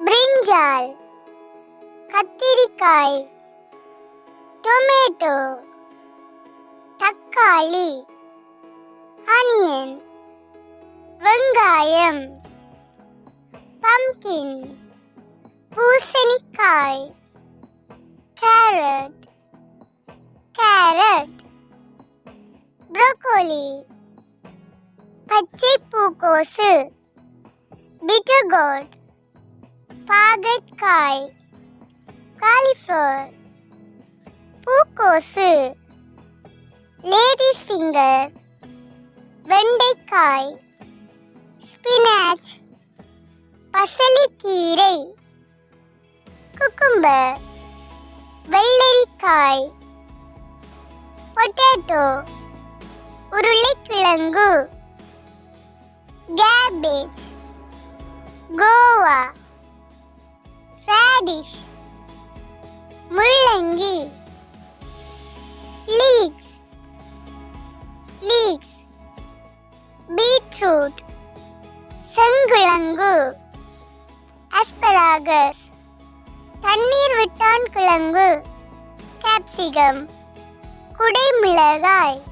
பிரிஞ்சால் கத்திரிக்காய் டொமேட்டோ தக்காளி ஆனியன் வெங்காயம் பம்கின் பூசணிக்காய் கேரட் கேரட் ப்ரோக்கோலி பச்சை பூக்கோசு பிட்டர்கோட் பாகற்காய் காலிஃப்ளவர் பூக்கோசு லேடிஸ் ஃபிங்கர் வெண்டைக்காய் ஸ்பினாச் பசலிக்கீரை குக்கும்பர் வெள்ளரிக்காய் பொட்டேட்டோ உருளைக்கிழங்கு கேபேஜ் கோவா. டிஷ் முள்ளங்கி. லீக்ஸ். லீக்ஸ். பீட்ரூட். செங்குழங்கு. அஸ்பராகஸ். தண்ணீர் விட்டான் கிழங்கு. கேப்சிகம். குடைமிளகாய்.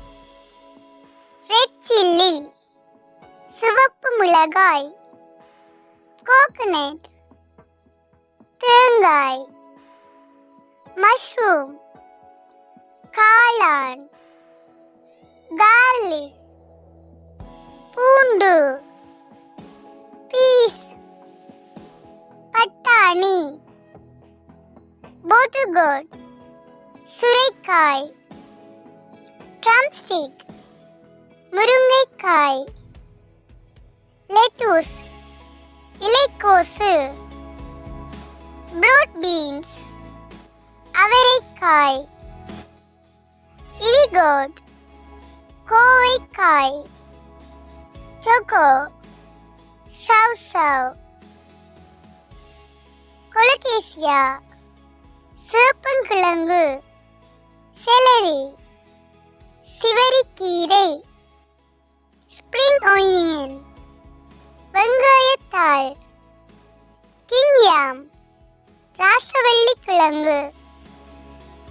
Red chilli. சிவப்பு மிளகாய். Coconut. தேங்காய் மஷ்ரூம் காளான் கார்லிக் பூண்டு பீஸ் பட்டாணி போட்டுகோட் சுரைக்காய் ட்ரம்ஸ்டிக் முருங்கைக்காய் லெட்டூஸ் இலைக்கோசு ப்ரூட் பீன்ஸ் அவரைக்காய் இவிகோட் கோவைக்காய் சொக்கோ சவ் சவ் கொலகேசியா சேப்பங்கிழங்கு செலரி சிவரிக்கீரை ஸ்ப்ரிங் ஆனியன் வெங்காயத்தாள் கிங் யாம் ராசவள்ளி கிழங்கு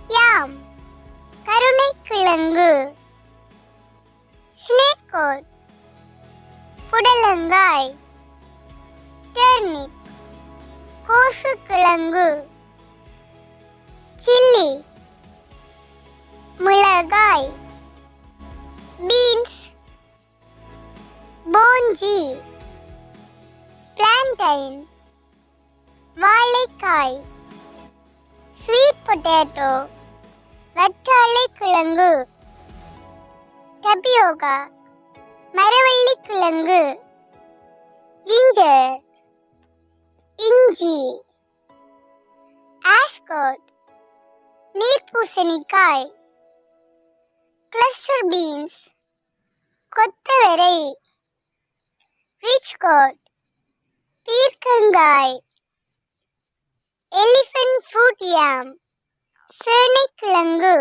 யாம் கருணைக்கிழங்கு. ஸ்னேக்கோட் புடலங்காய். டர்னிப் கோசு கிழங்கு சில்லி மிளகாய். பீன்ஸ் போஞ்சி. பிளான்டைன் வாழைக்காய் ஸ்வீட் பொட்டேட்டோ வற்றாழை கிழங்கு. டபியோகா மரவள்ளி கிழங்கு. ஜிஞ்சர் இஞ்சி. ஆஸ்கோட் நீர்பூசணிக்காய் கிளஸ்டர் பீன்ஸ் கொத்தவரை. ரிச்கோட் பீர்க்கங்காய். எலிஃபண்ட் ஃபுட் யாம் சேனைக்கிழங்கு